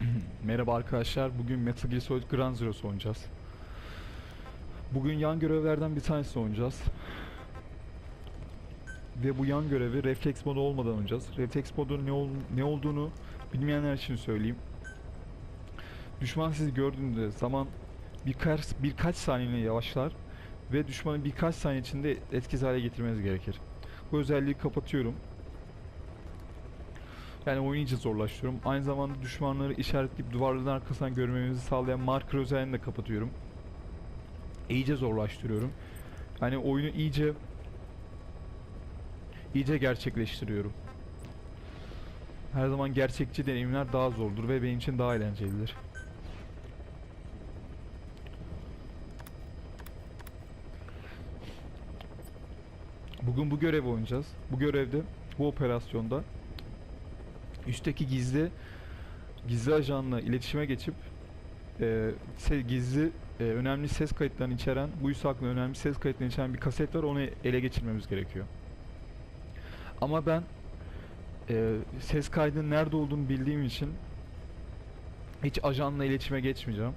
Merhaba arkadaşlar. Bugün Metal Gear Solid Ground Zeroes oynayacağız. Bugün yan görevlerden bir tanesi oynayacağız. Ve bu yan görevi refleks modu olmadan oynayacağız. Refleks modunun ne, ol- ne olduğunu bilmeyenler için söyleyeyim. Düşman sizi gördüğünde zaman birkaç birkaç saniyeliğine yavaşlar ve düşmanı birkaç saniye içinde etkisiz hale getirmeniz gerekir. Bu özelliği kapatıyorum. Yani oyunu iyice zorlaştırıyorum. Aynı zamanda düşmanları işaretleyip duvarların arkasından görmemizi sağlayan marker özelliğini de kapatıyorum. İyice zorlaştırıyorum. Yani oyunu iyice iyice gerçekleştiriyorum. Her zaman gerçekçi deneyimler daha zordur ve benim için daha eğlencelidir. Bugün bu görevi oynayacağız. Bu görevde, bu operasyonda üstteki gizli gizli ajanla iletişime geçip e, gizli e, önemli ses kayıtlarını içeren bu hakkında önemli ses kayıtlarını içeren bir kaset var onu ele geçirmemiz gerekiyor. Ama ben e, ses kaydının nerede olduğunu bildiğim için hiç ajanla iletişime geçmeyeceğim.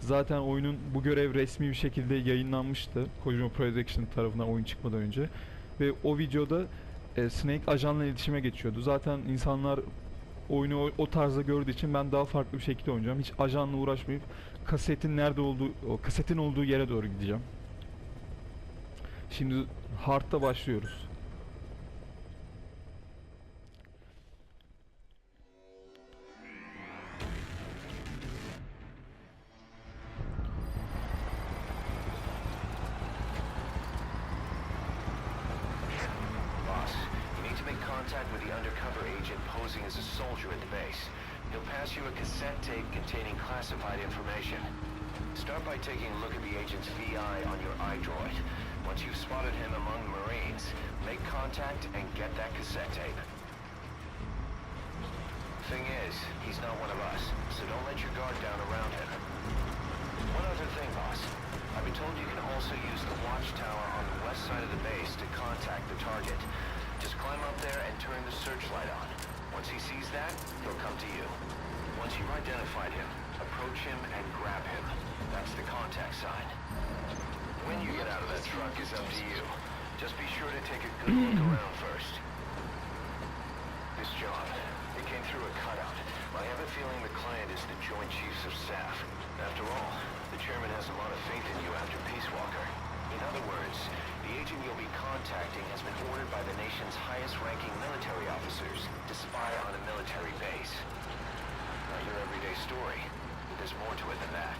Zaten oyunun bu görev resmi bir şekilde yayınlanmıştı. Kojima Production tarafından oyun çıkmadan önce. Ve o videoda e, Snake ajanla iletişime geçiyordu. Zaten insanlar oyunu o, o tarzda gördüğü için ben daha farklı bir şekilde oynayacağım. Hiç ajanla uğraşmayıp kasetin nerede olduğu, o kasetin olduğu yere doğru gideceğim. Şimdi Hard'da başlıyoruz. Contact with the undercover agent posing as a soldier at the base. He'll pass you a cassette tape containing classified information. Start by taking a look at the agent's VI on your iDroid. Once you've spotted him among the Marines, make contact and get that cassette tape. Thing is, he's not one of us, so don't let your guard down around him. One other thing, boss. I've been told you can also use the watchtower on the west side of the base to contact the target. Just climb up there and turn the searchlight on. Once he sees that, he'll come to you. Once you've identified him, approach him and grab him. That's the contact sign. When you get out of that truck is up to you. Just be sure to take a good look around first. This job, it came through a cutout. I have a feeling the client is the Joint Chiefs of Staff. After all, the chairman has a lot of faith in you after Peace Walker. In other words, the agent you'll be contacting has been ordered by the nation's highest-ranking military officers to spy on a military base. Not your everyday story, but there's more to it than that.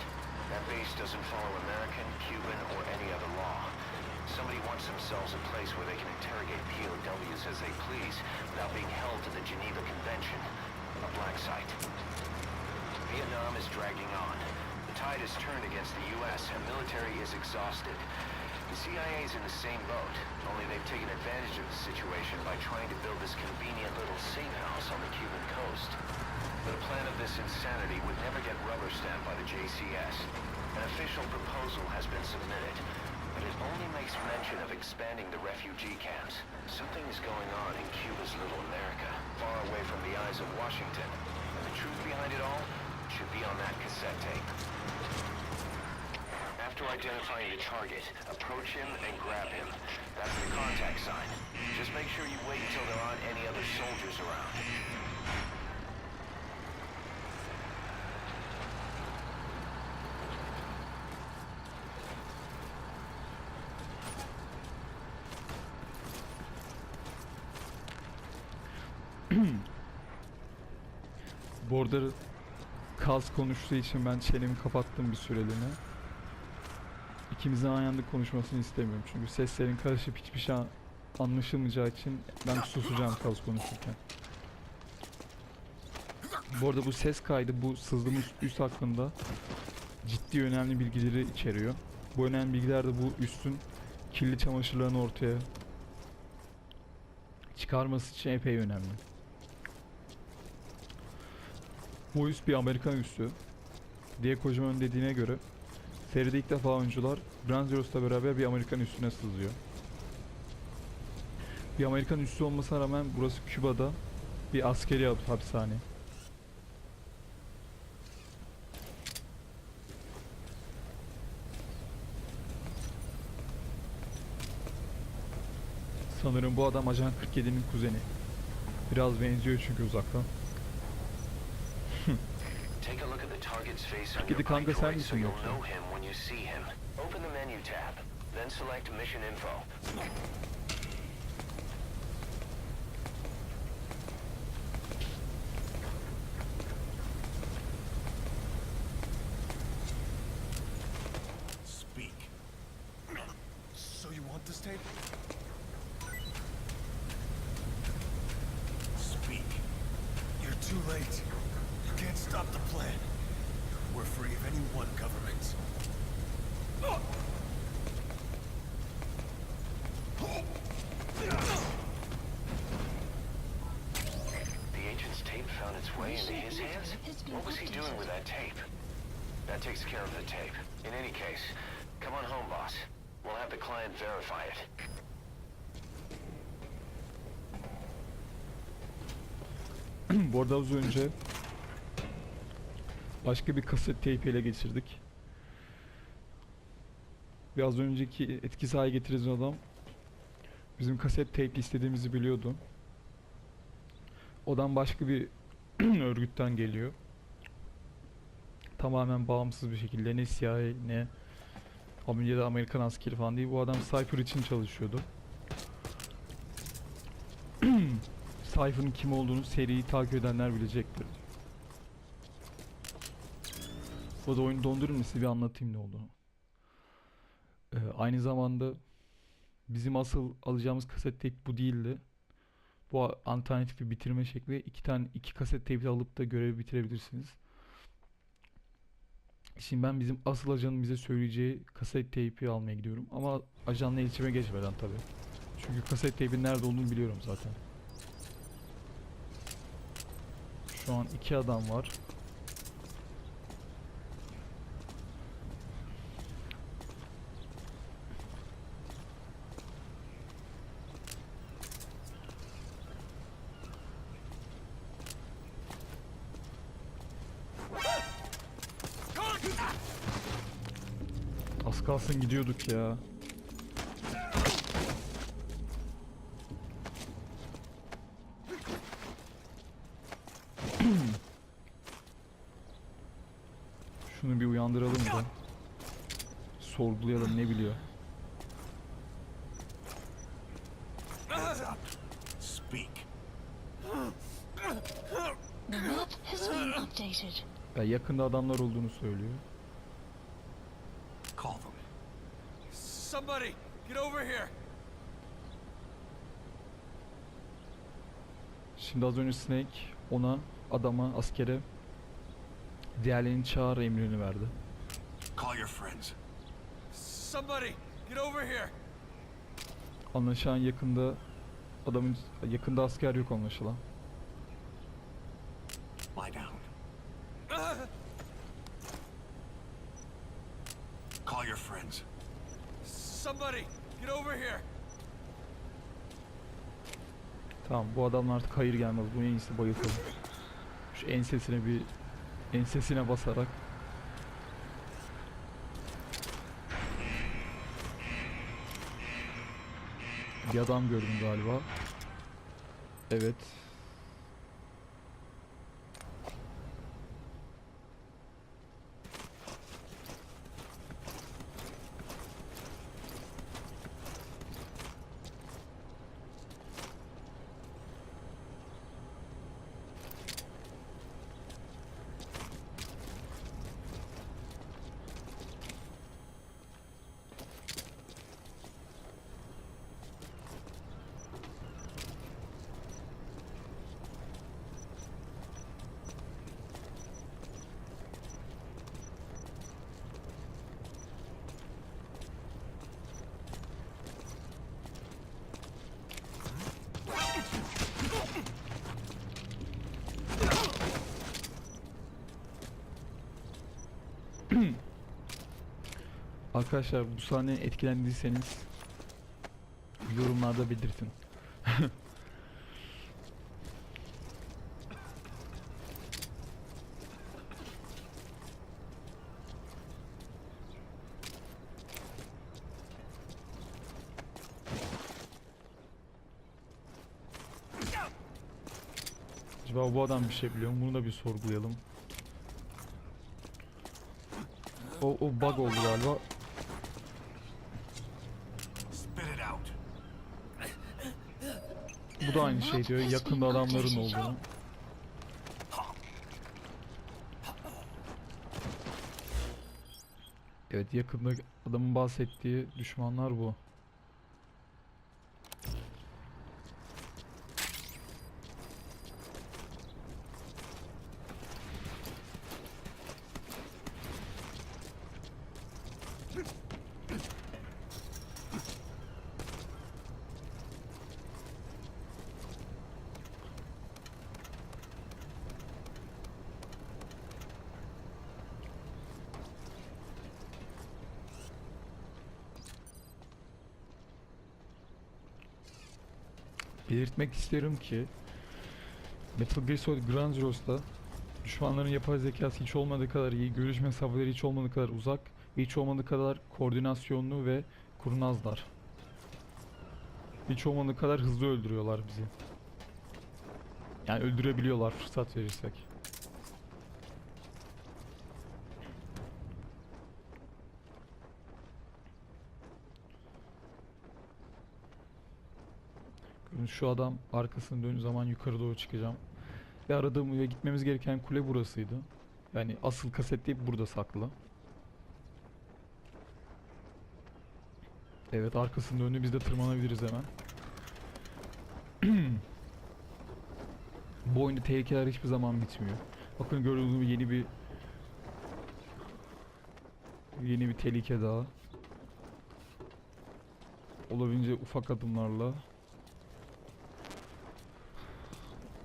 That base doesn't follow American, Cuban, or any other law. Somebody wants themselves a place where they can interrogate POWs as they please without being held to the Geneva Convention. A black site. Vietnam is dragging on. The tide has turned against the U.S. and military is exhausted. The CIA is in the same boat, only they've taken advantage of the situation by trying to build this convenient little safe house on the Cuban coast. But a plan of this insanity would never get rubber stamped by the JCS. An official proposal has been submitted, but it only makes mention of expanding the refugee camps. Something is going on in Cuba's little America, far away from the eyes of Washington. And the truth behind it all should be on that cassette tape. After identifying the target, approach him and grab him. That's the contact sign. Just make sure you wait until there aren't any other soldiers around. Border Kaz konuştuğu için ben çenemi kapattım bir süreliğine. İkimizin aynı anda konuşmasını istemiyorum. Çünkü seslerin karışıp hiçbir şey anlaşılmayacağı için ben susacağım Kaz konuşurken. Bu arada bu ses kaydı bu sızdığımız üst hakkında ciddi önemli bilgileri içeriyor. Bu önemli bilgiler de bu üstün kirli çamaşırlarını ortaya çıkarması için epey önemli. Bu üst bir Amerikan üssü. Diye Kojima'nın dediğine göre Seride ilk defa oyuncular Ground Zeroes'la beraber bir Amerikan üstüne sızıyor. Bir Amerikan üssü olmasına rağmen burası Küba'da bir askeri hapishane. Sanırım bu adam Ajan 47'nin kuzeni. Biraz benziyor çünkü uzaktan. Target's face on Peki your kanka sen so you'll yoksa? know him when you see him. Open the menu tab, then select Mission Info. Speak. So you want this tape? Speak. You're too late. You can't stop the plan. We're free of any one government. The agent's tape found its way into his hands? What was he doing with that tape? That takes care of the tape. In any case, come on home, boss. We'll have the client verify it. Bu arada az önce başka bir kaset teypi ele geçirdik. Biraz önceki etkisiz hale getiren adam bizim kaset teyp istediğimizi biliyordu. Odan başka bir örgütten geliyor. Tamamen bağımsız bir şekilde ne CIA ne ya da Amerikan askeri falan değil. Bu adam Cypher için çalışıyordu. Cypher'ın kim olduğunu seriyi takip edenler bilecektir. Bu da oyunu dondurun mu size bir anlatayım ne olduğunu. Ee, aynı zamanda bizim asıl alacağımız kaset teyp bu değildi. Bu alternatif bir bitirme şekli. İki tane iki kaset teypi alıp da görevi bitirebilirsiniz. Şimdi ben bizim asıl ajanın bize söyleyeceği kaset teypi almaya gidiyorum. Ama ajanla iletişime geçmeden tabii. Çünkü kaset teybin nerede olduğunu biliyorum zaten. Şu an iki adam var. Az kalsın gidiyorduk ya. Şunu bir uyandıralım da. Sorgulayalım ne biliyor. Hands up. Speak. The map has been updated. Ya yakında adamlar olduğunu söylüyor. Call them. Somebody, get over here. Şimdi az önce Snake ona, adama, askere diğerlerini çağır emrini verdi. Call your friends. Somebody, get over here. Anlaşılan yakında adamın yakında asker yok anlaşılan. Lie down. Call your friends. Somebody, get over here. Tamam bu adamlar artık hayır gelmez. Bu en iyisi bayıltalım. Şu ensesine bir ensesine basarak. Bir adam gördüm galiba. Evet. Arkadaşlar bu sahne etkilendiyseniz yorumlarda belirtin. Acaba bu adam bir şey biliyor mu? Bunu da bir sorgulayalım. O, o bug oldu galiba. Bu da aynı şey diyor. Yakında adamların olduğunu. Evet yakında adamın bahsettiği düşmanlar bu. Belirtmek isterim ki Metal Gear Solid Ground Zeroes'ta düşmanların yapay zekası hiç olmadığı kadar iyi, görüş mesafeleri hiç olmadığı kadar uzak ve hiç olmadığı kadar koordinasyonlu ve kurnazlar. Hiç olmadığı kadar hızlı öldürüyorlar bizi. Yani öldürebiliyorlar fırsat verirsek. Bakın Şu adam arkasını döndüğü zaman yukarı doğru çıkacağım. Ve aradığım ve gitmemiz gereken kule burasıydı. Yani asıl kaset deyip burada saklı. Evet arkasını döndü biz de tırmanabiliriz hemen. Bu oyunda tehlikeler hiçbir zaman bitmiyor. Bakın gördüğünüz gibi yeni bir yeni bir tehlike daha. Olabildiğince ufak adımlarla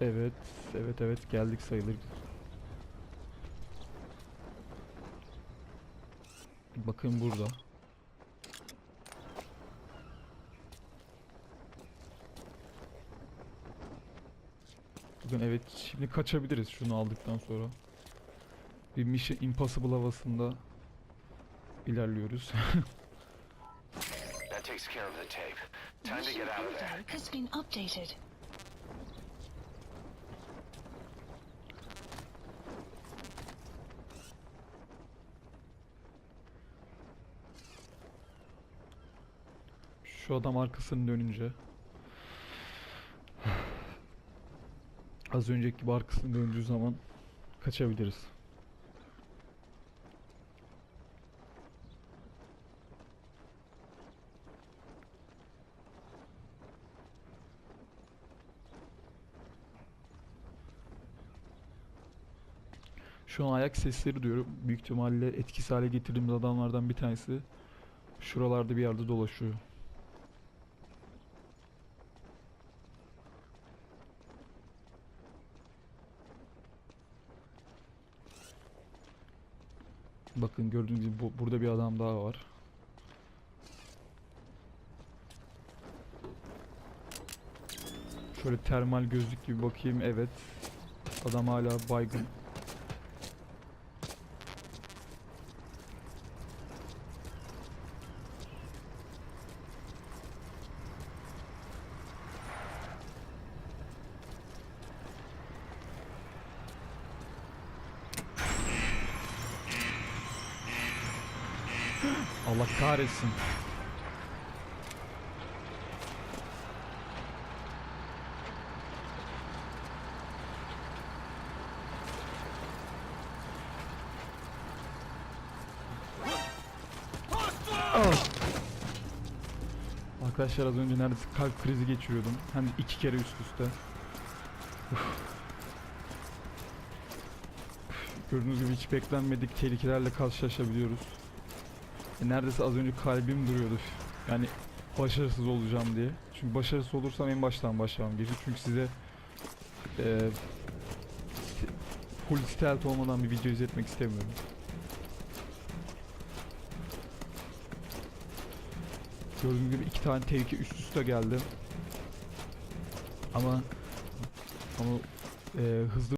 Evet, evet, evet geldik sayılır. Bakın burada. Bakın evet şimdi kaçabiliriz şunu aldıktan sonra. Bir Mission Impossible havasında ilerliyoruz. That takes care of the tape. Time to get out of there. info has been updated. Şu adam arkasını dönünce Az önceki gibi arkasını döndüğü zaman kaçabiliriz. Şu an ayak sesleri duyuyorum. Büyük ihtimalle etkisiz hale getirdiğimiz adamlardan bir tanesi şuralarda bir yerde dolaşıyor. Bakın gördüğünüz gibi bu- burada bir adam daha var. Şöyle termal gözlük gibi bakayım. Evet. Adam hala baygın. Allah kahretsin. Ah! Arkadaşlar az önce neredeyse kalp krizi geçiriyordum. Hem de iki kere üst üste. Gördüğünüz gibi hiç beklenmedik tehlikelerle karşılaşabiliyoruz. E, Neredeyse az önce kalbim duruyordu. Yani başarısız olacağım diye. Çünkü başarısız olursam en baştan başlamam gerekir. Çünkü size e, full stealth olmadan bir video izletmek istemiyorum. Gördüğünüz gibi iki tane tehlike üst üste geldi. Ama ama e, hızlı